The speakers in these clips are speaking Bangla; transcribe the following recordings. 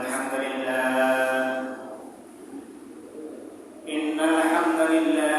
الحمد لله. إن الحمد لله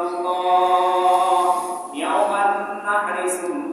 الله يوم النحر ثم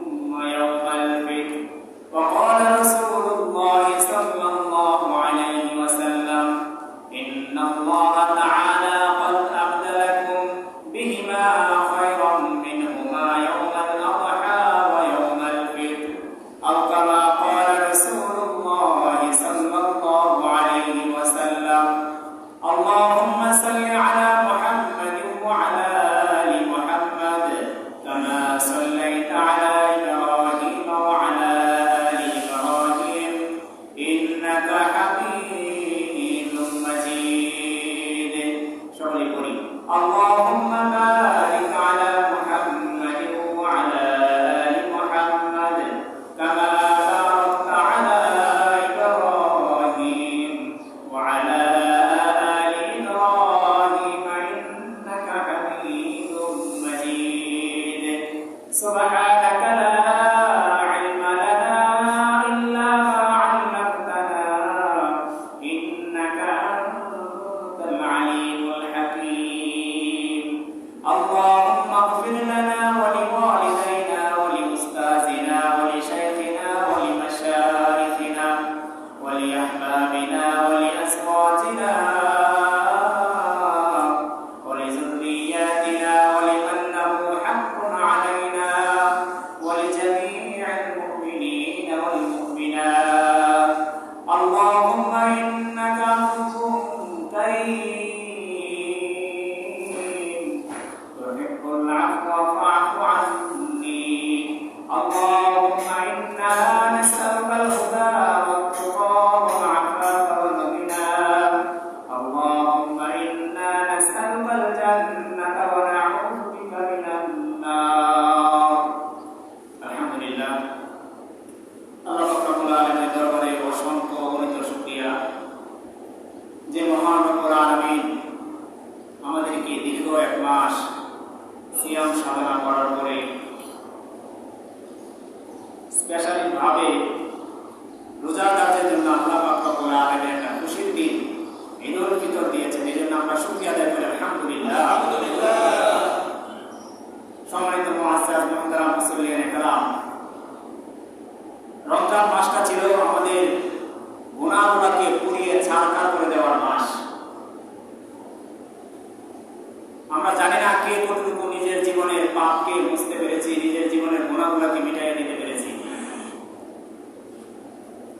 পাপকে বুঝতে পেরেছি, নিজের জীবনের গুণাগুলোকে মিটাইয়ে দিতে পেরেছি।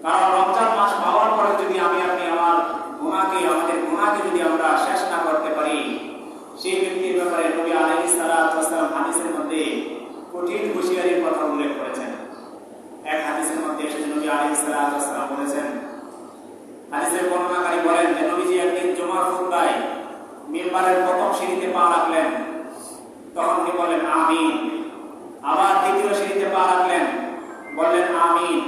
কারণ রমজান মাস পাওয়ার পরে যদি আমি আপনি আমার গুণাকে, আমাদের গুণাকে যদি আমরা শেষ না করতে পারি, সেই ব্যক্তির ব্যাপারে নবী ওয়াস সালাম হাদিসের মধ্যে কঠিন হুঁশিয়ারির কথা উল্লেখ করেছেন। এক হাদিসের মধ্যে এসেছে, নবী ওয়াস সালাম বলেছেন, হাদিসের বর্ণনাকারী বলেন যে, নবীজি একদিন জুমার খুতবায় মিম্বারের প্রথম সিঁড়িতে পা রাখলেন। তখন উনি বললেন, আমিন। আবার দ্বিতীয় সিঁড়িতে পা রাখলেন। বললেন, আমিন।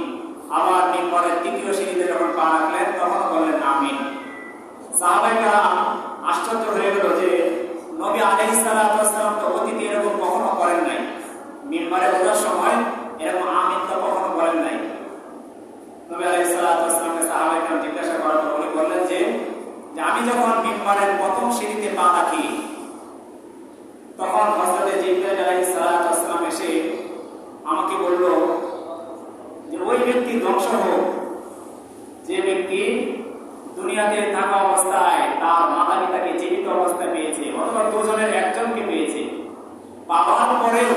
আবার মিম্বারের তৃতীয় সিঁড়িতে যখন পা রাখলেন তখন বললেন, আমিন। সাহাবাইরা আশ্চর্য হয়ে গেল যে নবী ওয়াস সালাম তো অতীতে এরকম কখনো করেন নাই। মিম্বারে ওঠার সময় এরকম আমিন তো কখনো বলেন নাই। নবী ওয়াস সালামকে সাহাবাইরা জিজ্ঞাসা করার পর বললেন যে আমি যখন মিম্বারের প্রথম সিঁড়িতে পা রাখি তখন হযরতে জিবরাইল আলাইহিস এসে আমাকে বলল যে, ওই ব্যক্তি ধ্বংস হোক। যে ব্যক্তি দুনিয়াতে থাকা অবস্থায় তার মাতা পিতাকে জীবিত পেয়েছে, অথবা দুজনের একজনকে পেয়েছে পাওয়ার পরেও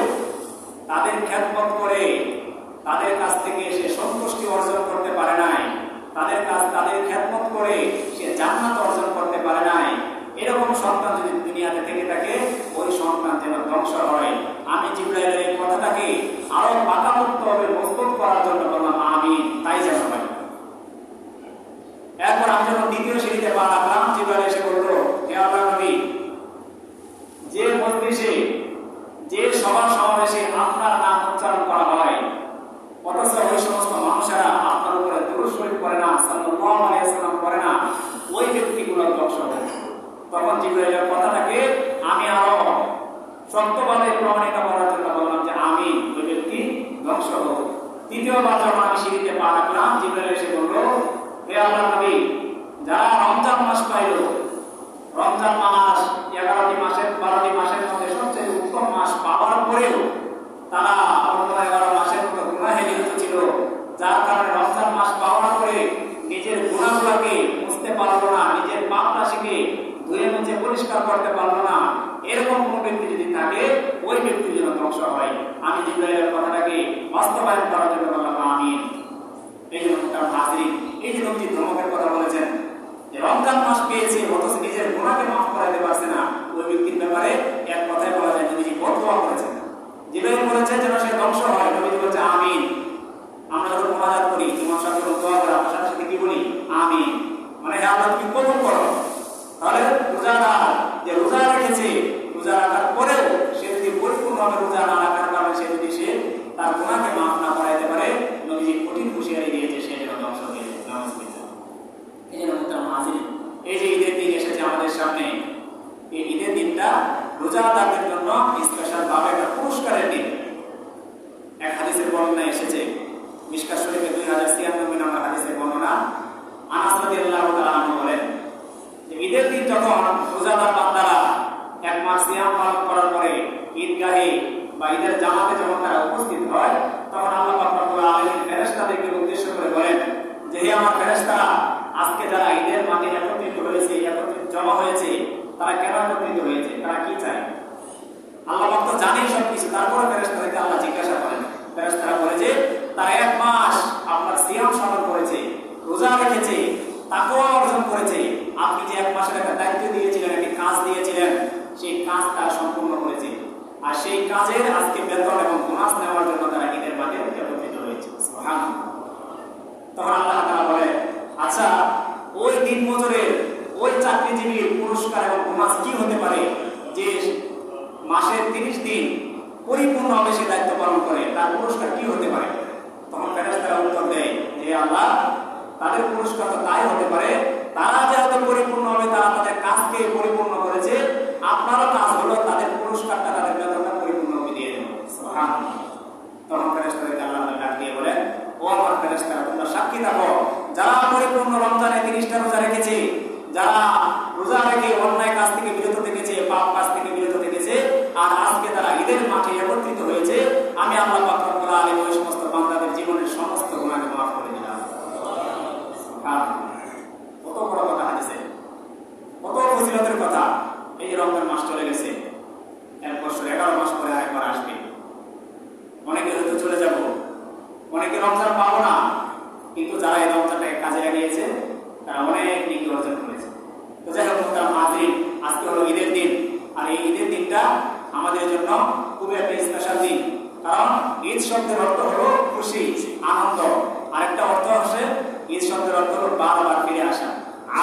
তাদের খ্যাতমত করে তাদের কাছ থেকে সে সন্তুষ্টি অর্জন করতে পারে নাই, তাদের কাছ, তাদের খ্যাতমত করে সে জান্নাত অর্জন করতে পারে নাই এরকম সন্তান যদি দুনিয়াতে থেকে থাকে, ওই সন্তান যেন ধ্বংস হয়। আমি জিব্রাইলের এই কথাটাকে আরও পাকামুক্তভাবে মজবুত করার জন্য বললাম আমি তাই যেন হয় এরপর আমি যখন দ্বিতীয় সিঁড়িতে পা রাখলাম, জিব্রাইল এসে বলল, হে আল্লাহ নবী, যে মজলিসে, যে সভা সমাবেশে আপনার নাম উচ্চারণ করা হয় অথচ ওই সমস্ত মানুষেরা আপনার উপরে দুরূদ শরীফ করে না সাল্লাল্লাহু আলাইহি সাল্লাম করে না ওই ব্যক্তিগুলো ধ্বংস হবে তখন জিব্রাইলের কথাটাকে আমি আরও সত্যভাবে প্রমাণিত করার জন্য বললাম যে আমি ওই ব্যক্তি ধ্বংস হোক তৃতীয়বার যখন আমি সিঁড়িতে পা রাখলাম জিব্রাইল এসে বলল হে আল্লাহ নবী যারা রমজান মাস পাইল রমজান মাস এগারোটি মাসের বারোটি মাসের মধ্যে সবচেয়ে উত্তম মাস পাওয়ার পরেও তারা অন্য এগারো মাসের মতো গুণাহে লিপ্ত ছিল যার কারণে রমজান মাস পাওয়ার পরে নিজের গুণাগুলোকে বুঝতে পারল না নিজের পাপ রাশিকে ধুয়ে মুছে পরিষ্কার করতে পারল না এরকম কোন ব্যক্তি যদি থাকে ওই ব্যক্তি যেন ধ্বংস হয় আমি জিব্রাইলের কথাটাকে বাস্তবায়ন করার জন্য বললাম আমি এই জন্য তার হাজির এই যে লোকটি ধর্মকের কথা বলেছেন যে রমজান মাস পেয়েছে অথচ নিজের গুণাকে মাফ করাতে পারছে না ওই ব্যক্তির ব্যাপারে এক কথায় বলা যায় নবীজি বদোয়া করেছেন জিব্রাইল বলেছেন যেন সে ধ্বংস হয় নবীজি বলছে আমিন আমরা যখন মোনাজাত করি তোমার সাথে যখন দোয়া করে আপনার সাথে সাথে কি বলি আমিন মানে হে আল্লাহ তুমি কবুল করো তাহলে রোজাদার যে রোজা রেখেছে রোজা রাখার পরেও সে যদি পরিপূর্ণভাবে রোজা না রাখার কারণে সে যদি সে তার গুণাকে মাফ না করাইতে পারে নবীজি কঠিন হুঁশিয়ারি দিয়েছে সে যেন ধ্বংস হয়ে যায় নামাজ পড়তে এই জন্য মোহতারাম হাজির এই যে ঈদের দিন এসেছে আমাদের সামনে এই ঈদের দিনটা রোজাদারদের জন্য স্পেশাল ভাবে একটা পুরস্কারের দিন এক হাদিসের বর্ণনা এসেছে মিশকা শরীফে দুই হাজার ছিয়ানব্বই নম্বর হাদিসের বর্ণনা আনাস রাদিয়াল্লাহু তাআলা আনহু বলেন যে ঈদের দিন যখন রোজাদার বান্দারা এক মাস সিয়াম পালন করার পরে ঈদগাহে বা ঈদের জামাতে যখন তারা উপস্থিত হয় তখন আল্লাহ পাক রব্বুল আলামিন ফেরেশতাদেরকে উদ্দেশ্য করে বলেন যে হে আমার ফেরেশতারা আজকে যারা ঈদের মাঠে একত্রিত হয়েছে একত্রিত জমা হয়েছে, তারা কেন একত্রিত হয়েছে, তারা কি চায়? আল্লাহ পাক তো জানেন সবকিছু তারপরে ফেরেশতাদেরকে আল্লাহ জিজ্ঞাসা করেন। ফেরেশতারা বলে যে, তারা এক মাস আপনার সিয়াম সাধন করেছে, রোজা রেখেছে, তাকওয়া অর্জন করেছে। আপনি যে এক মাসের একটা দায়িত্ব দিয়েছিলেন, একটি কাজ দিয়েছিলেন, সেই কাজ তারা সম্পূর্ণ করেছে। আর সেই কাজের আজকে বেতন এবং বোনাস নেওয়ার জন্য তারা ঈদের মাঠে একত্রিত হয়েছে। তখন আল্লাহ তারা বলে আচ্ছা ওই দিন মজুরের ওই চাকরিজীবীর পুরস্কার এবং বোনাস কি হতে পারে? যে মাসের তিরিশ দিন পরিপূর্ণ হবে দায়িত্ব পালন করে, তার পুরস্কার কি হতে পারে? তখন ব্যারেস্তারা উত্তর দেয় যে, আল্লাহ, তাদের পুরস্কার তো তাই হতে পারে। তারা যেহেতু পরিপূর্ণ হবে তারা তাদের কাজকে পরিপূর্ণ করেছে, আপনারও কাজ হলো তাদের পুরস্কারটা তাদের বেতনটা পরিপূর্ণ হবে দিয়ে দেবেন তখন ফেরেস্তাদেরকে আল্লাহ ডাক দিয়ে বলেন ও আমার ফেরেস্তারা তোমরা সাক্ষী থাকো। যারা পরিপূর্ণ রমজানে তিরিশটা রোজা রেখেছে যারা রোজা রেখে অন্যায় কাজ থেকে বিরত থেকেছে, পাপ কাজ থেকে বিরত থেকেছে, আর আজকে তারা ঈদের মাঠে একত্রিত হয়েছে, আমি আল্লাহ পাক রব্বুল আলামিন ওই সমস্ত বান্দাদের জীবনের সমস্ত গুনাহকে মাফ করে দিলাম। কত বড় কথা হাদিসে। কত ফজিলতের কথা। এই রমজান মাস চলে গেছে। এক বছর, এগারো মাস পরে আরেকবার আসবে। অনেকে হয়তো চলে যাব। অনেকে রমজান পাবো না। কিন্তু যারা এই রমজানটাকে কাজে লাগিয়েছে অনেক নিকি অর্জন করেছে। তো যাই হোক মাদ্রিদ আজকে হলো ঈদের দিন। আর এই ঈদের দিনটা আমাদের জন্য খুবই একটা স্পেশাল দিন। কারণ ঈদ শব্দের অর্থ হলো খুশি, আনন্দ। আরেকটা অর্থ হচ্ছে ঈদ শব্দের অর্থ হলো বারবার ফিরে আসা।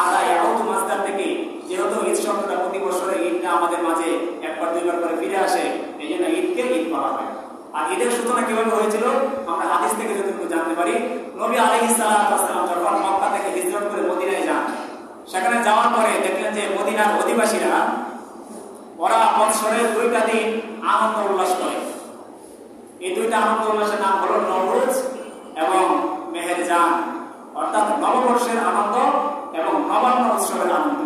আদা ইয়াউদ মাসদার থেকে যেহেতু ঈদ শব্দটা প্রতি বছরে ঈদটা আমাদের মাঝে একবার, দুইবার করে ফিরে আসে, এই জন্য ঈদকে ঈদ বলা হয়। আর ঈদের সূচনা কীভাবে হয়েছিল, আমরা হাদিস থেকে যতটুকু জানতে পারি, নবী আলাইহিস সালাম যখন মক্কা থেকে হিজরত করে মদিনায় যান সেখানে যাওয়ার পরে দেখলেন যে মদিনার অধিবাসীরা ওরা বৎসরের দুইটা দিন আনন্দ উল্লাস করে। এই দুইটা আনন্দ উল্লাসের নাম হলো নবরোজ এবং মেহের মেহেরজান। অর্থাৎ নববর্ষের আনন্দ এবং নবান্ন উৎসবের আনন্দ।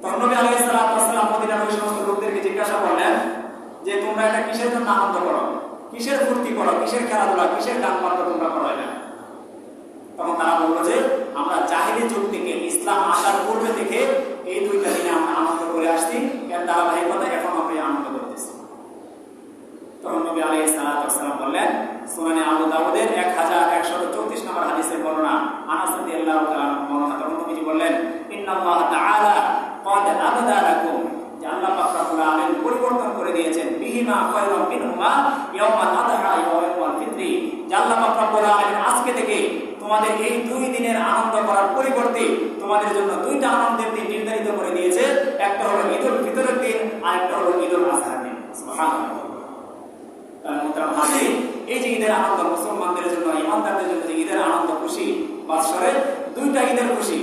তখন নবী আলাইহিস সালাম মদিনার ওই সমস্ত লোকদেরকে জিজ্ঞাসা করলেন যে, তোমরা এটা কিসের জন্য আনন্দ করো? কিসের ফুর্তি করো? কিসের খেলাধুলা? কিসের গান বাদ্য তোমরা করো এটা? তখন তারা বলল যে, আমরা জাহিলি যুগ থেকে ইসলাম আসার পূর্বে থেকে এই দুইটা দিনে আমরা আনন্দ করে আসছি। এর ধারাবাহিকতা এখন আমরা আনন্দ করতেছি। তখন নবী আলাইহিস সালাম বললেন, সুনানে আবু দাউদের 1134 নম্বর হাদিসের বর্ণনা। আনাস আল্লাহ বর্ণনা তখন নবীজি বললেন, ইন্নাল্লাহ তাআলা ক্বাদ আবদা লাকুম যে আল্লাহ পাক রব্বুল আলামিন পরিবর্তন করে দিয়েছেন বিহিমা খায়রাম মিনহুমা ইয়াউমাল আদহা ওয়া ইয়াউমাল ফিতরি যে আল্লাহ পাক রব্বুল আলামিন আজকে থেকে তোমাদের এই দুই দিনের আনন্দ করার পরিবর্তে তোমাদের জন্য দুইটা আনন্দের দিন নির্ধারিত করে দিয়েছে। একটা হলো ঈদুল ফিতরের দিন আর একটা হলো ঈদুল আজহার দিন। এই যে ঈদের আনন্দ, মুসলমানদের জন্য, ইমানদারদের জন্য যে ঈদের আনন্দ, খুশি, বাৎসরে দুইটা ঈদের খুশি।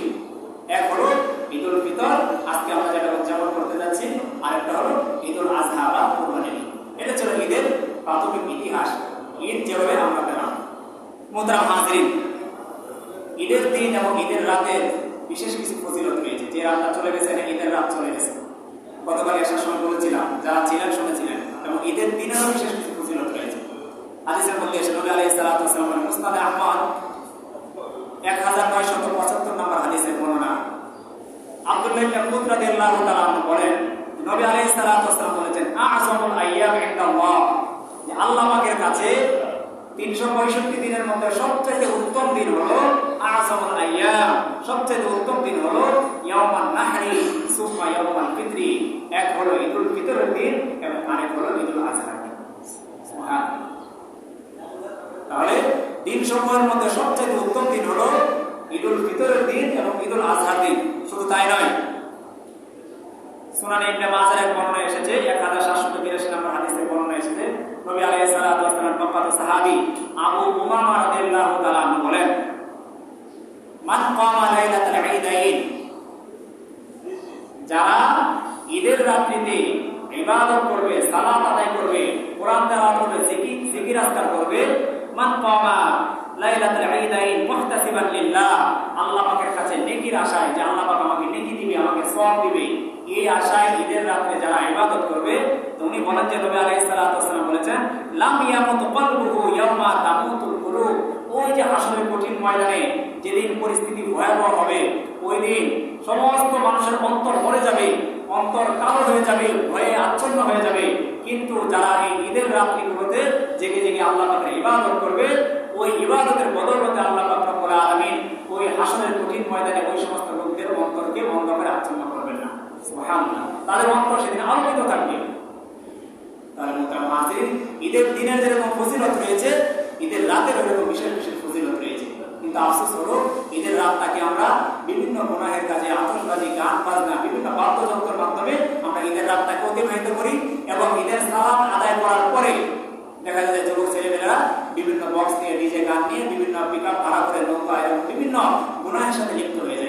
এক হলো ঈদুল ফিতর, আজকে আমরা যেটা উদযাপন করতে যাচ্ছি আর একটা হলো ঈদুল আজহা বা এটা ছিল ঈদের প্রাথমিক ইতিহাস, ঈদ যেভাবে আমরা পেলাম। মোহতারাম হাজরিন ঈদের দিন এবং ঈদের রাতের বিশেষ কিছু ফজিলত রয়েছে। যে রাতটা চলে গেছে, এটা ঈদের রাত চলে গেছে। গতকাল আসার সময় বলেছিলাম, যারা ছিলেন, শুনেছিলেন। এবং ঈদের দিনেরও বিশেষ কিছু ফজিলত রয়েছে। হাদিসের মধ্যে নবী আলাইহিস সালাতু ওয়াস সালাম মুসনাদে আহমদ 1975 নম্বর হাদিসের বর্ণনা। আব্দুল্লাহ বলেন, নবী আলাইহিস সালাতু ওয়াস বলেছেন আল্লাহ পাকের কাছে 365 দিনের মধ্যে সবচেয়ে উত্তম দিন হলো সবচেয়ে উত্তম দিন হলো ফিতরি। এক হলো ঈদুল ফিতরের দিন এবং আরেক হলো ঈদুল আজহার তাহলে দিন সমূহের মধ্যে সবচেয়ে উত্তম দিন হলো ঈদুল ফিতরের দিন এবং ঈদুল আজহার দিন। শুধু তাই নয়, সুনানে ইবনে মাজাহের বর্ণনা এসেছে 1782 নম্বর হাদিসের বর্ণনা এসেছে নবী আলাইহিস সালাতু ওয়াস সাহাবী আবু উমামা রাদিয়াল্লাহু তাআলা বলেন, মান কামা লাইলাতাল ঈদাইন যারা ঈদের রাত্রিতে ইবাদত করবে, সালাত আদায় করবে, কোরআন তেলাওয়াত করবে, জিকির জিকির আজকার করবে, মান কামা লাইলাতুল ঈদাইন মুহতাসিবান লিল্লাহ আল্লাহ পাকের কাছে নেকির আশায়, যে আল্লাহ পাক আমাকে নেকি দিবে, আমাকে সওয়াব দিবে। এই আশায় ঈদের রাতে যারা ইবাদত করবে, তো উনি বলেন যে নবী আলাইহিস ওয়াসালাম বলেছেন, লাম ইয়ামুতু কলবুহু ইয়াওমা তামুতুল কুলুব। ওই যে আসলে কঠিন ময়দানে যেদিন পরিস্থিতি ভয়াবহ হবে, ওই দিন সমস্ত মানুষের অন্তর ভরে যাবে, অন্তর কালো হয়ে যাবে, ভয়ে আচ্ছন্ন হয়ে যাবে। কিন্তু যারা এই ঈদের রাত্রিগুলোতে জেগে জেগে আল্লাহ পাকের ইবাদত করবে, ওই ইবাদতের বদলতে আল্লাহ পাক রব্বুল আলামিন ওই হাসরের কঠিন ময়দানে ওই সমস্ত লোকদের অন্তরকে বন্ধ করে আচ্ছন্ন সুবহানাল্লাহ তাদের অন্তর সেদিন আলোকিত থাকবে। তাহলে মোতাম হাজির, ঈদের দিনের যেরকম ফজিলত রয়েছে, ঈদের রাতের এরকম বিশেষ বিশেষ ফজিলত রয়েছে। কিন্তু আফসোস হলো, ঈদের রাতটাকে আমরা বিভিন্ন গুনাহের কাজে, আতশবাজি, গান, বাজনা, বিভিন্ন বাদ্যযন্ত্রের মাধ্যমে আমরা ঈদের রাতটাকে অতিবাহিত করি এবং ঈদের সালাম আদায় করার পরে দেখা যায় যুবক ছেলেমেয়েরা বিভিন্ন বক্স নিয়ে ডিজে গান নিয়ে বিভিন্ন পিক আপ ভাড়া করে নৌকা এবং বিভিন্ন গুনাহের সাথে লিপ্ত হয়ে যায়।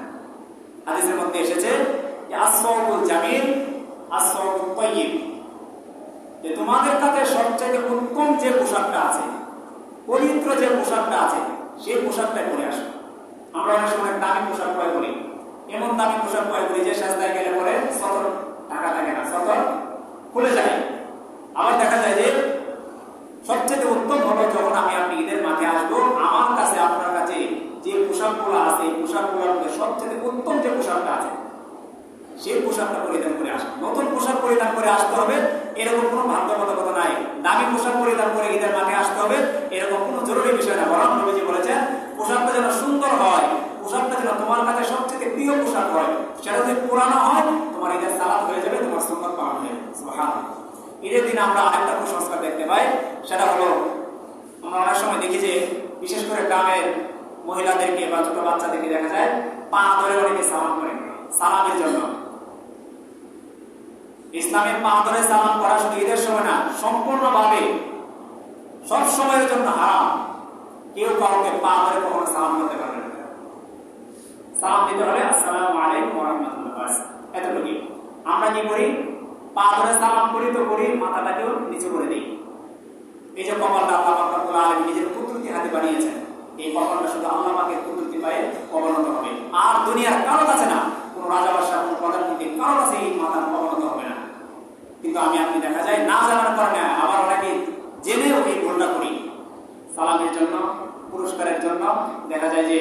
হাদিসের মধ্যে এসেছে আসওয়াবুল জামিল আসওয়াবুত তাইয়িব। যে তোমাদের কাছে সবচেয়ে উত্তম যে পোশাকটা আছে, পবিত্র যে পোশাকটা আছে, সেই পোশাকটা পরে আসো। আমরা অনেক সময় দামি পোশাক ক্রয় করি। এমন দামি পোশাক ক্রয় করি যে সাজদায় গেলে পরে সতর টাকা থাকে না, সতর খুলে যায়। আবার দেখা যায় যে সবচেয়ে উত্তম হলো যখন আমি আপনি ঈদের মাঠে আসব, আমার কাছে, আপনার কাছে যে পোশাকগুলো আছে, এই পোশাকগুলোর মধ্যে সবচেয়ে যে পোশাকটা আছে, সেই পোশাকটা পরিধান করে আসবে। নতুন পোশাক পরিধান করে আসতে হবে, এরকম কোনো বাধ্যবাধকতা নাই। দামি পোশাক পরিধান করে ঈদের মাঠে আসতে হবে, এরকম কোনো জরুরি বিষয় না। বরং নবীজি বলেছেন, পোশাকটা যেন সুন্দর হয়, পোশাকটা যেন তোমার কাছে সবচেয়ে প্রিয় পোশাক হয়, সেটা যদি পুরানো হয়, তোমার ঈদের সালাদ হয়ে যাবে, তোমার সুন্দর পালন হয়ে যাবে। ঈদের দিন আমরা আরেকটা কুসংস্কার দেখতে পাই, সেটা হলো, আমরা অনেক সময় দেখি যে, বিশেষ করে গ্রামের মহিলাদেরকে বা ছোট বাচ্চাদেরকে দেখা যায় পা ধরে অনেকে সালাম করে সালামের জন্য। ইসলামের পা ধরে সালাম করা শুধু ঈদের সময় না, সম্পূর্ণভাবে সব সময়ের জন্য হারাম। কেউ কাউকে পা ধরে কখনো সালাম করতে পারবে না। সালাম দিতে হলে আসসালামু আলাইকুম রাহমাতুল্লাহ এতটুকুই। আমরা কি করি? পা ধরে সালাম করি তো করি, মাথাটাকেও নিচু করে দিই। এই যে কপালটা আল্লাহ পাক নিজের কুদরতি হাতে বানিয়েছেন, এই কপালটা শুধু আল্লাহ পাকের কুদরতি পায়ে অবনত হবে। আর দুনিয়ার কারও কাছে না কোন রাজা বাদশাহ কোন প্রধানমন্ত্রী কারও কাছে এই মাথা অবনত হবে না। কিন্তু আমি আপনি দেখা যায় না জানার কারণে আবার অনেকে জেনেও এই ভুলটা করি। সালামের জন্য পুরস্কারের জন্য দেখা যায় যে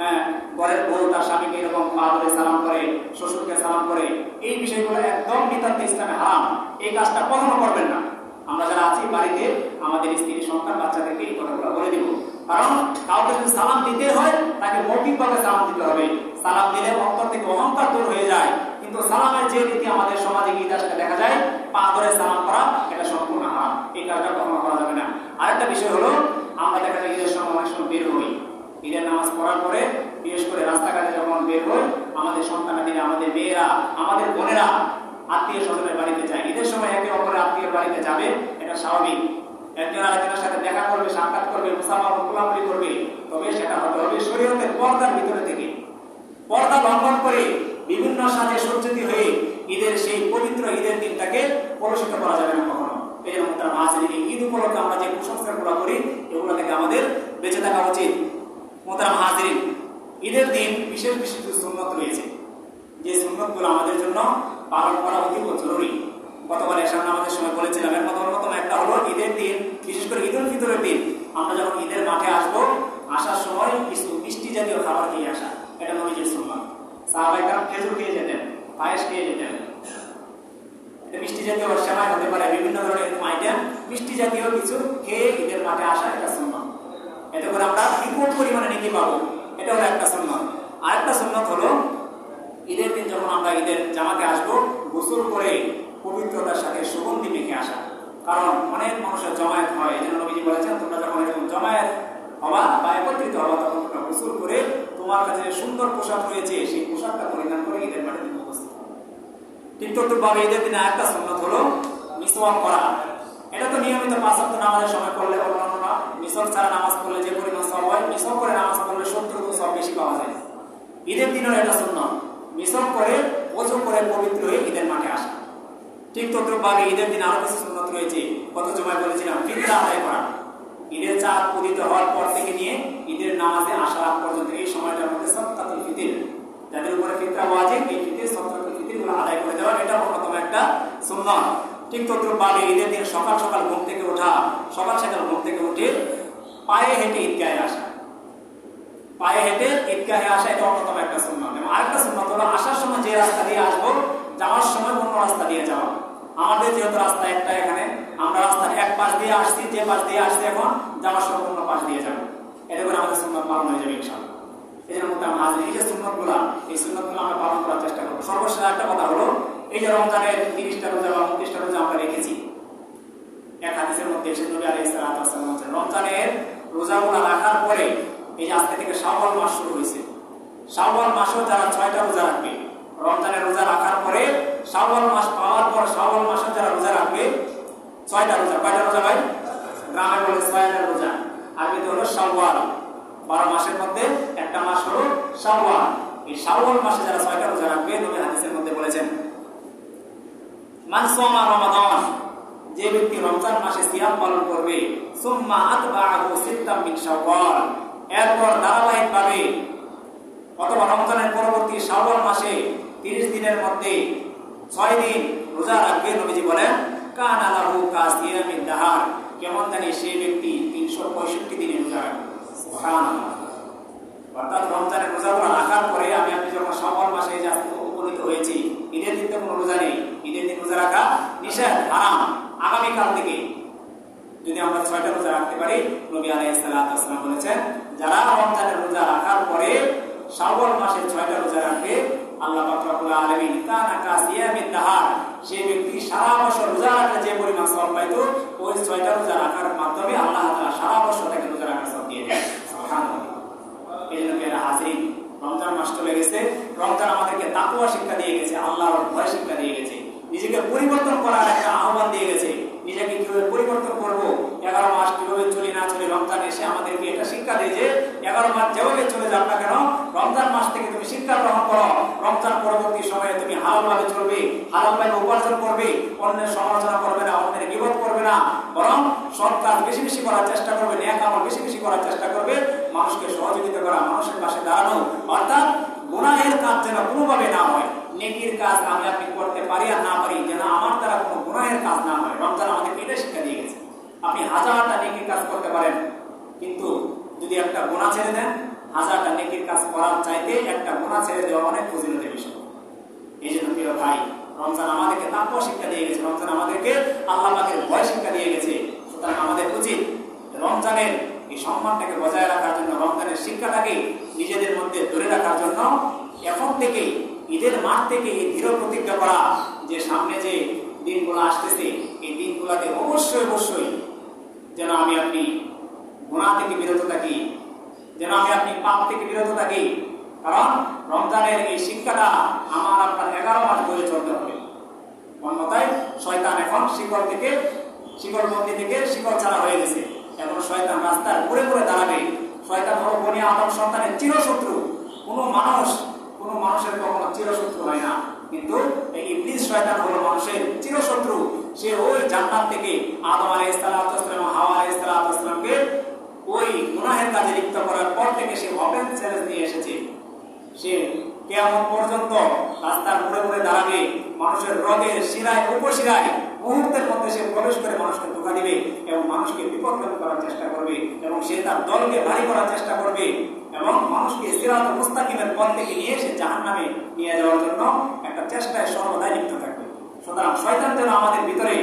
হ্যাঁ, ঘরের বউ তার স্বামীকে এরকম পা ধরে সালাম করে শ্বশুরকে সালাম করে এই বিষয়গুলো একদম নিতান্ত ইসলামে হারাম। এই কাজটা কখনো করবেন না। আমরা যারা আছি বাড়িতে আমাদের স্ত্রী সন্তান বাচ্চাদেরকে এই কথাগুলো বলে দিব। কারণ কাউকে যদি সালাম দিতে হয়, তাকে মৌখিকভাবে সালাম দিতে হবে। সালাম দিলে অন্তর থেকে অহংকার দূর হয়ে যায়। কিন্তু সালামের যে রীতি আমাদের সমাজে ইতিহাসটা দেখা যায়, পা ধরে সালাম করা, এটা সম্পূর্ণ হারাম। এই কাজটা কখনো করা যাবে না। আরেকটা বিষয় হলো, আমরা দেখা যায় ঈদের সময় অনেক সময় বের হই। ঈদের নামাজ পড়ার পরে, বিশেষ করে রাস্তাঘাটে যখন বের হই, আমাদের সন্তানাদিরা, আমাদের মেয়েরা, আমাদের বোনেরা আত্মীয় স্বজনের বাড়িতে যায়। ঈদের সময় একে অপরের আত্মীয় বাড়িতে যাবে, এটা স্বাভাবিক। একজন আরেকজনের সাথে দেখা করবে, সাক্ষাৎ করবে, মুসাফা কোলাকুলি করবে, তবে সেটা হতে হবে শরীয়তের পর্দার ভিতরে থেকে। পর্দা লঙ্ঘন করে বিভিন্ন সাজে সজ্জিত হয়ে ঈদের সেই পবিত্র ঈদের দিনটাকে কলুষিত করা যাবে না কখনো। এই জন্য তার মাঝে ঈদ উপলক্ষে আমরা যে কুসংস্কারগুলো করি, এগুলো থেকে আমাদের বেঁচে থাকা উচিত। মোতারাম হাজির ঈদের দিন বিশেষ বিশেষ সুন্নত রয়েছে। যে সুন্নতগুলো আমাদের জন্য পালন করা অতি জরুরি। গতকাল এসার নামাজের সময় বলেছিলাম এর মতো অন্যতম একটা হলো ঈদের দিন, বিশেষ করে ঈদ উল ফিতরের দিন। আমরা যখন ঈদের মাঠে আসব, আসার সময় কিছু মিষ্টি জাতীয় খাবার খেয়ে আসা, এটা নবীজির সুন্নাত। সাহাবাইকার খেজুর খেয়ে যেতেন, পায়েস খেয়ে যেতেন। মিষ্টি জাতীয় সেমাই হতে পারে, বিভিন্ন ধরনের এরকম আইটেম, মিষ্টি জাতীয় কিছু খেয়ে ঈদের মাঠে আসা এটা সুন্নাত। এতে করে আমরা বিপুল পরিমাণে নেকি পাবো, এটা হলো একটা সুন্নত। আরেকটা সুন্নত হলো, ঈদের দিন যখন আমরা ঈদের জামাতে আসব, গোসল করে পবিত্রতার সাথে সুগন্ধি মেখে আসা। কারণ অনেক মানুষের জমায়েত হয়, এই জন্য নবীজি বলেছেন, তোমরা যখন এরকম জমায়েত হবা বা একত্রিত হবা, তখন তোমরা গোসল করে তোমার কাছে সুন্দর পোশাক রয়েছে, সেই পোশাকটা পরিধান করে ঈদের মাঠে তুমি উপস্থিত হও। ঠিক তদ্রুপভাবে ঈদের দিনে একটা সুন্নত হলো মিসওয়াক করা। এটা তো নিয়মিত পাঁচ ওয়াক্ত নামাজের সময় করলে অন্যান্য না মিসওয়াক ছাড়া নামাজ পড়লে যে পরিমাণ সব হয়, মিসওয়াক করে নামাজ পড়লে সত্তর গুণ সব বেশি পাওয়া যায়। ঈদের দিনেও এটা সুন্নত। মিসওয়াক করে ওজু করে পবিত্র হয়ে ঈদের মাঠে আসা। ঠিক তদ্রুপভাবে ঈদের দিন আরও কিছু সুন্নত রয়েছে। কত সময় বলেছিলাম, ফিতরা আদায় করা। ঈদের চাঁদ উদিত হওয়ার পর থেকে নিয়ে ঈদের নামাজে আসার আগ পর্যন্ত এই সময়টার মধ্যে সত্তাতুল ফিতির। যাদের উপরে ফিতরা ওয়াজিব, এই ফিতির সত্তাতুল ফিতিরগুলো আদায় করে দেওয়া এটা অন্যতম একটা সুন্নত। ঠিক তদ্রুপভাবে ঈদের দিন সকাল সকাল ঘুম থেকে ওঠা, সকাল সকাল ঘুম থেকে উঠে পায়ে হেঁটে ঈদগাহে আসা। পায়ে হেঁটে ঈদগাহে আসা এটা অন্যতম একটা সুন্নত। এবং আরেকটা সুন্নত হলো, আসার সময় যে রাস্তা দিয়ে আসব, যাওয়ার সময় অন্য রাস্তা দিয়ে যাওয়া। আমাদের যেহেতু রাস্তা একটা এখানে, আমরা রাস্তার এক পাশ দিয়ে আসছি, যে পাশ দিয়ে আসছি এখন সময় অন্য পাশ দিয়ে যাব। এতে করে আমাদের সুন্নত পালন হয়ে যাবে ইনশাআল্লাহ। এই জন্য আমরা এই যে এই আমরা পালন করার চেষ্টা করব। সর্বশেষ একটা কথা হলো, এই যে রমজানের তিরিশটা রোজা বা উনত্রিশটা রোজা আমরা রেখেছি, এক হাদিসের মধ্যে এসে নবী ওয়াস রমজানের রোজাগুলো রাখার পরে, এই আজকে থেকে শাওয়াল মাস শুরু হয়েছে। শাওয়াল মাসেও যারা ছয়টা রোজা রাখবে রমজানের রোজা রাখার পরে শাওয়াল মাস পাওয়ার পর শাওয়াল মাসে যারা রোজা রাখবে, ছয়টা রোজা, কয়টা রোজা ভাই? গ্রামে বলে ছয়টা রোজা। আরবিতে হলো শাওয়াল। বারো মাসের মধ্যে একটা মাস হলো শাওয়াল। এই শাওয়াল মাসে যারা ছয়টা রোজা রাখবে নবী হাদিসের মধ্যে বলেছেন মানসোমা রমাদান যে ব্যক্তি রমজান মাসে সিয়াম পালন করবে, সুম্মা আতবাহু সিত্তাম মিন শাওয়াল এরপর ধারাবাহিকভাবে অথবা রমজানের পরবর্তী শাওয়াল মাসে 30 দিনের মধ্যে 6 দিন রোজা রাখবে নবীজি বলেন, কান আলাহু কাসিয়ামিন দাহার। কেমন জানি সেই ব্যক্তি 365 দিনে রোজা রাখবে অর্থাৎ রমজানের রাখার পরে আমি আপনি যখন শাওয়াল মাসে উপনীত হয়েছি, ঈদের দিন তো কোনো রোজা নেই। ঈদের দিন রোজা রাখা নিষেধ আগামীকাল থেকে যদি আমরা ছয়টা রোজা রাখতে পারি, নবী আলাইহিসসালাম বলেছেন, যারা রমজানের রোজা রাখার পরে শাওয়াল মাসের ছয়টা রোজা রাখবে আল্লাহ কাসিয়ামিন সেই ব্যক্তি সারা বছর রোজা যে পরিমাণ ওই ছয়টা রোজা রাখার মাধ্যমে আল্লাহ সারা বছর তাকে রোজা রাখার দিয়ে এই রমজান মাস চলে গেছে। রমজান আমাদেরকে তাকুয়া শিক্ষা দিয়ে গেছে, আল্লাহর ভয় শিক্ষা দিয়ে গেছে। নিজেকে পরিবর্তন করার একটা আহ্বান দিয়ে গেছে। নিজেকে কীভাবে পরিবর্তন করব? এগারো মাস কীভাবে চলি না চলে? রমজান এসে আমাদেরকে এটা শিক্ষা দেয় যে, এগারো মাস যেভাবে চলে যাক না কেন, রমজান মাস থেকে তুমি শিক্ষা গ্রহণ করো। রমজান পরবর্তী সময়ে তুমি হালাল ভাবে চলবে হালাল ভাবে উপার্জন করবে, অন্যের সমালোচনা করবে না, অন্যের বিপদ করবে না। বরং সৎ কাজ বেশি বেশি করার চেষ্টা করবে, ন্যাক আমল বেশি বেশি করার চেষ্টা করবে। মানুষকে সহযোগিতা করা, মানুষের পাশে দাঁড়ানো। অর্থাৎ গুনাহের কাজ যেন কোনোভাবে না হয়। নেকির কাজ আমি আপনি করতে পারি আর না পারি যেন আমার দ্বারা কোনো গুনাহের কাজ না হয়, রমজান আমাদেরকে এটা শিক্ষা দিয়ে গেছে। আপনি হাজারটা নেকির কাজ করতে পারেন, কিন্তু যদি একটা গুণা ছেড়ে দেন, হাজারটা নেকির কাজ করার চাইতে একটা গুণা ছেড়ে দেওয়া অনেক ফজিলতের বিষয়। এই জন্য প্রিয় ভাই, রমজান আমাদেরকে তাপ শিক্ষা দিয়ে গেছে। রমজান আমাদেরকে আল্লাহ ভয় শিক্ষা দিয়ে গেছে। সুতরাং আমাদের উচিত রমজানের এই সম্মানটাকে বজায় রাখার জন্য, রমজানের শিক্ষাটাকে নিজেদের মধ্যে ধরে রাখার জন্য, এখন থেকে ঈদের মাঠ থেকে এই দৃঢ় প্রতিজ্ঞা করা, যে সামনে যে দিনগুলো আসতেছে, এই দিনগুলোতে অবশ্যই অবশ্যই যেন আমি আপনি গুণা থেকে বিরত থাকি, যেন আমি আপনি পাপ থেকে বিরত থাকি। কারণ রমজানের এই শিক্ষাটা আমার আপনার এগারো মাস ধরে চলতে হবে। অন্যথায় শয়তান এখন শিকড় থেকে, শিকড় মন্দির থেকে শিকড় ছাড়া হয়ে গেছে। এখন শয়তান রাস্তার ঘুরে ঘুরে দাঁড়াবে। শয়তান হলো বনি আদম সন্তানের চিরশত্রু। কোনো মানুষ, কোনো মানুষের কখনো চিরশত্রু হয় না। কিন্তু ইবলিস শয়তান হলো মানুষের চিরশত্রু। সে ওই জান্নাত থেকে আদম সালাতু ওয়াসসালাম হাওয়া সালাতু ওয়াসসালামকে ওই গুনাহের কাজে লিপ্ত করার পর থেকে সে ওপেন চ্যালেঞ্জ নিয়ে এসেছে। সে কেমন পর্যন্ত রাস্তার ঘুরে ঘুরে দাঁড়াবে, মানুষের রগের শিরায়, উপশিরায়, মুহূর্তের মধ্যে সে প্রবেশ করে মানুষকে ধোকা দিবে এবং মানুষকে বিপদগামী করার চেষ্টা করবে এবং সে তার দলকে ভারী করার চেষ্টা করবে। এবং মানুষকে সিরাত মুস্তাকিমের পথ থেকে নিয়ে এসে জাহান নামে নিয়ে যাওয়ার জন্য একটা চেষ্টায় সর্বদাই লিপ্ত থাকবে। সুতরাং শয়তান যেন আমাদের ভিতরে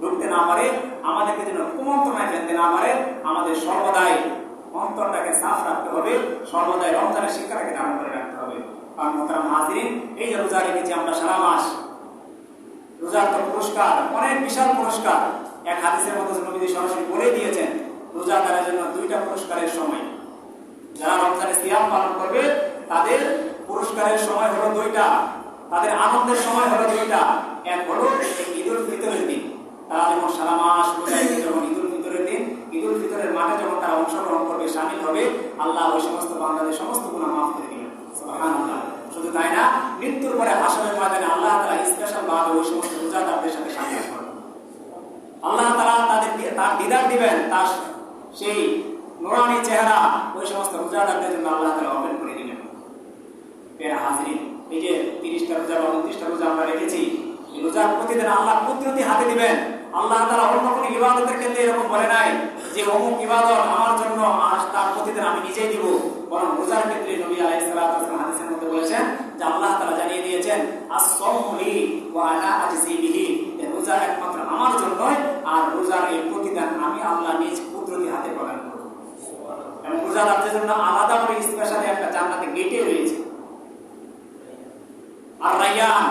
ঢুকতে না পারে, আমাদেরকে যেন কুমন্ত্রণায় ফেলতে না পারে, আমাদের সর্বদাই অন্তরটাকে সাফ রাখতে হবে, সর্বদাই রমজানের শিক্ষাটাকে ধারণ করে রাখতে হবে। কারণ মোতারাম হাজির এই যে রোজা রেখেছি আমরা সারা মাস, রোজার তো পুরস্কার, অনেক বিশাল পুরস্কার। এক হাদিসের মধ্যে নবীজি সরাসরি বলে দিয়েছেন রোজাদারের জন্য দুইটা পুরস্কারের সময়। যারা রমজানে সিয়াম পালন করবে, তাদের পুরস্কারের সময় হলো দুইটা, তাদের আনন্দের সময় হলো দুইটা। এক হলো এই ঈদুল ফিতরের দিন। তারা যেমন সারা মাস রোজা যখন ঈদুল ফিতরের দিন। ঈদুল ফিতরের মাঠে যখন তারা অংশগ্রহণ করবে, সামিল হবে, আল্লাহ ওই সমস্ত বাংলাদেশ সমস্ত গুণা মাফ করে দিবেন। শুধু তাই না, মৃত্যুর পরে হাসরের ময়দানে আল্লাহ তারা স্পেশাল ভাবে ওই সমস্ত রোজাদারদের সাথে সাক্ষাৎ করবেন আল্লাহ তারা তাদের তার দিদার দিবেন, তার সেই নোরানি চেহারা, ওই সমস্ত রোজাদারদের জন্য আল্লাহ তারা ওপেন করে দিবেন পেরা হাজিরিন এই যে তিরিশটা রোজা বা উনত্রিশটা রোজা আমরা রেখেছি। রোজার প্রতিদিন আল্লাহ কুদরতি হাতে দিবেন। আল্লাহ তারা অন্য কোনো ইবাদতের ক্ষেত্রে এরকম বলে নাই যে, অমুক ইবাদত আমার জন্য আর তার প্রতিদিন আমি নিজেই দিব। বরং রোজার ক্ষেত্রে নবী ওয়াসালাম হাদিসের মধ্যে বলেছেন যে, আল্লাহ তাআলা জানিয়ে দিয়েছেন আস-সাওমু লি ওয়া আনা আজজি বিহি রোজা একমাত্র আমার জন্যই, আর রোজার এই প্রতিদান আমি আল্লাহ নিজ কুদরতি হাতে প্রদান করব এবং রোজাদারদের জন্য আলাদা করে স্পেশালি একটা জান্নাতে গেটে রয়েছে। আর রাইয়ান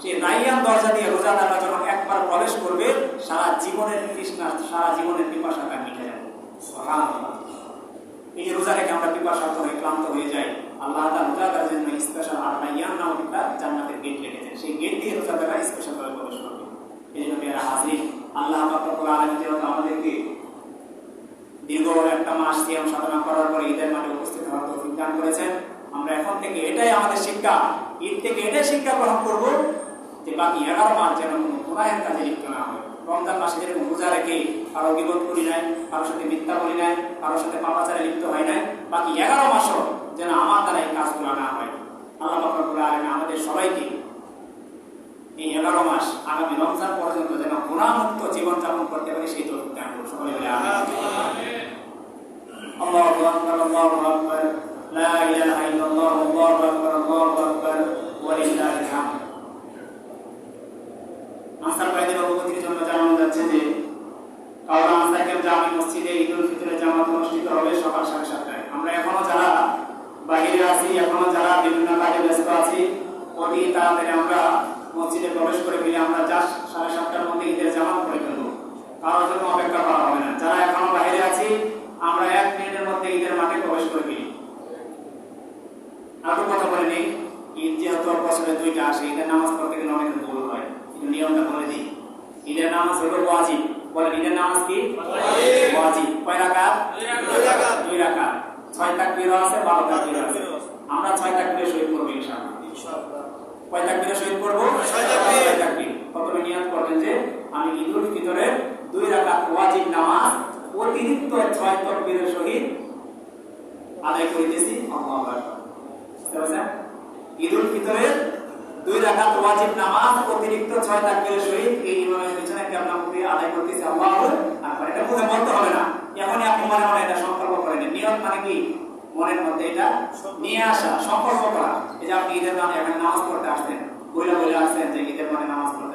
সেই রাইয়ান দরজা দিয়ে রোজাদাররা যখন একবার প্রবেশ করবে, সারা জীবনের তৃষ্ণা, সারা জীবনের পিপাসা তার মিটে যাবে। এই রোজা রেখে আমরা পিপাসা করে ক্লান্ত হয়ে যাই, আল্লাহ তাআলা রোজাদারের জন্য স্পেশাল আর আরমাইয়ান নামক একটা জান্নাতের গেট রেখেছেন সেই গেট দিয়ে রোজাদাররা স্পেশাল ভাবে প্রবেশ করবে। এই জন্য মেয়েরা হাজির, আল্লাহ পাক রব্বুল আমাদেরকে দীর্ঘ একটা মাস সিয়াম সাধনা করার পরে ঈদের মাঠে উপস্থিত হওয়ার তৌফিক দান করেছেন। আমরা এখন থেকে এটাই আমাদের শিক্ষা। ঈদ থেকে এটাই শিক্ষা গ্রহণ করব যে বাকি এগারো মাস যেন কোনো গুনাহের কাজে লিপ্ত না হয়। রমজান মাসে যেরকম রোজা রেখে কারও বিপদ করি নাই কারোর সাথে মিথ্যা বলি নাই কারোর সাথে পাপাচারে লিপ্ত হয় নাই, বাকি এগারো মাসও যেন আমার দ্বারা এই কাজগুলো না হয়। আল্লাহ বাকরুল্লাহ আলমী আমাদের সবাইকে এই এগারো মাস আগামী রমজান পর্যন্ত যেন গুণামুক্ত জীবনযাপন করতে পারি, সেই الله أكبر لا إله إلا الله الله أكبر الله أكبر ولله الحمد আনসার ভাইদের অবগতির জন্য জানানো যাচ্ছে যে কাওড়া আনসারকের জামি মসজিদে ঈদ উল ফিতরের জামাত অনুষ্ঠিত হবে সকাল সাড়ে সাতটায় আমরা এখনো যারা বাহিরে আছি এখনো যারা বিভিন্ন কাজে ব্যস্ত আছি অতি তাড়াতাড়ি আমরা মসজিদে প্রবেশ করে ফেলে আমরা জাস্ট সাড়ে সাতটার মধ্যে ঈদের জামাত করে ফেলবো কারোর জন্য অপেক্ষা করা হবে না যারা এখনো বাইরে আছি আমরা এক মিনিটের মধ্যে ঈদের মাঠে প্রবেশ করে ফেলি আরও কথা বলে নেই ঈদ যেহেতু বছরে দুইটা আসে ঈদের নামাজ পড়তে গেলে অনেক ভুল হয়। কিন্তু নিয়মটা বলে দিই। ঈদের নামাজ হলো ওয়াজিব। বলেন ঈদের নামাজ কি? ওয়াজিব। কয় রাকাত? দুই রাকাত। ছয় তাকবীর আছে বারো তাকবীর আছে। আমরা ছয় তাকবীরে শহীদ করব ইনশাআল্লাহ। কয় তাকবীরে শহীদ করব? ছয় তাকবীর। ছয় তাকবীর। প্রথমে নিয়ত করবেন যে আমি ঈদুল ফিতরের দুই রাকাত ওয়াজিব নামাজ অতিরিক্ত ছয় তাকবীরের সহিত আদায় করিতেছি। আল্লাহু বুঝতে পারছেন? ঈদুল ফিতরের দুই রাকাত ওয়াজিব নামাজ অতিরিক্ত ছয় তাকবীরের সহিত এই ইমামের পিছনে কেমন করে আদায় করতেছি? আল্লাহু আকবার। এটা মুখে বলতে হবে না। এখনই আপনি মনে মনে এটা সংকল্প করেন। নিয়ত মানে কি? মনের মধ্যে এটা নিয়ে আসা, সংকল্প করা। এই যে আপনি ঈদের নামে এখানে নামাজ পড়তে আসছেন বইলা বলে আসছেন যে ঈদের মানে নামাজ পড়তে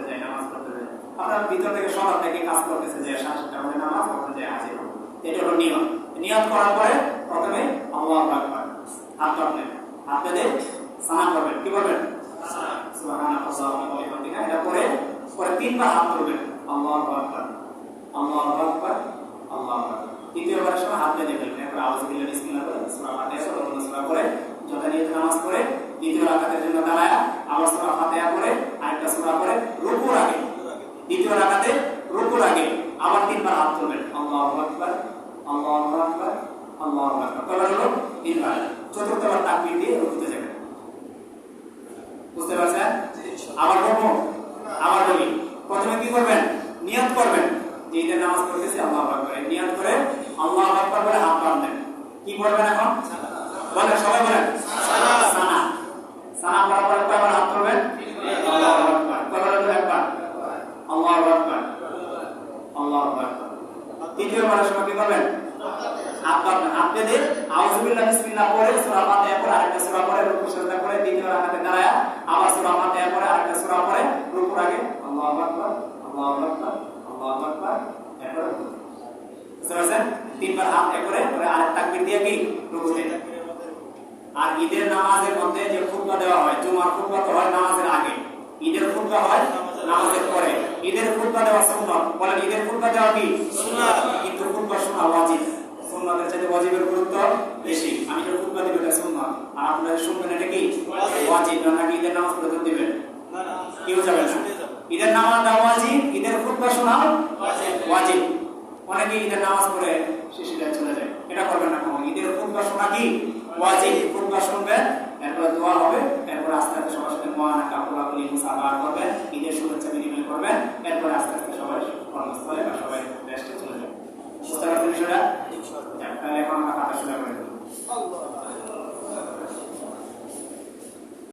ভিতর থেকে সকাল থেকে কাজ করতেছে যে মধ্যে নামাজ হাজির। এটা হলো নিয়ম। নিয়ত করার পরে প্রথমে আল্লাহ হাত ধরবেন করবেন কি বিহামদিহি এটা পরে পরে তিনবার হাত ধরবেন আল্লাহু আল্লাহু আল্লাহু সময় হাত বিসমিল্লাহ করে সূরা ফাতিহা অন্য করে যথানিয়ত নামাজ পড়ে দ্বিতীয় রাকাতের জন্য দাঁড়ায় আবার সূরা ফাতিহা করে আরেকটা সূরা করে রুকুর আগে দ্বিতীয় রাকাতে রুকুর আগে আবার তিনবার হাত তুলবেন আল্লাহু আকবার আল্লাহু আকবার আল্লাহু আকবার কয়বার হলো তিনবার চতুর্থবার তাকবীর দিয়ে রুকুতে যাবেন বুঝতে পারছেন আবার বলব আবার বলি প্রথমে কি করবেন নিয়ত করবেন যে ঈদের নামাজ পড়তেছি আল্লাহু আকবার এই নিয়ত করে আল্লাহু আকবার বলে হাত বাঁধবেন কি করবেন এখন বলেন সবাই বলেন সানা সানা পড়ার পরে কয়বার হাত তুলবেন আল্লাহু আকবার কয়বার হলো একবার আল্লাহু আকবার আল্লাহু আকবার তৃতীয়বারের সময় কি করবেন হাত বাঁধবেন হাত বেঁধে আউযুবিল্লাহ বিসমিল্লাহ পড়ে সূরা ফাতিহা পড়ে আরেকটা সূরা পড়ে রুকু সিজদা করে দ্বিতীয় রাকাতে দাঁড়ায় আবার সূরা ফাতিহা পড়ে আরেকটা সূরা পড়ে রুকুর আগে আল্লাহু আকবার আল্লাহু আকবার আল্লাহু আকবার বুঝতে পারছেন? তিনবার হাত এ করে পরে আরেক তাকবীর দিয়ে কি? রুকুতে আর ঈদের নামাজের মধ্যে যে খুতবা দেওয়া হয় জুমার খুতবা তো হয় নামাজের আগে। ঈদের খুতবা হয় নামাজের পরে। ঈদের খুতবা দেওয়া সুন্নাত। বলেন ঈদের খুতবা দেওয়া কি? সুন্নাত। কিন্তু খুতবা শোনা ওয়াজিব। সুন্নাতের চাইতে ওয়াজিবের গুরুত্ব বেশি। আমি যে খুতবা দিব এটা সুন্নাত। আর আপনারা শুনবেন এটা কি? ওয়াজিব। না নাকি ঈদের নামাজ পড়ে দিবেন। কেউ যাবে না। ঈদের নামাজ ওয়াজিব? ঈদের খুতবা শোনা ওয়াজিব। অনেকে ঈদের নামাজ পড়ে যায়, চলে যায়। এটা করবেন না কখনো। ঈদের খুতবা শোনা কি? ওয়াজিব। খুতবা শুনবেন, এরপর দোয়া হবে, এরপর আস্তে আস্তে সবার সাথে মহানা কাপড়া বলি মুসাফার করবেন, ঈদের শুভেচ্ছা বিনিময় করবেন, এরপর আস্তে আস্তে সবাই কর্মস্থলে বা সবাই রেস্টে চলে যাবে বুঝতে পারছেন বিষয়টা? এখন আমরা কথা শোনা করে দেবো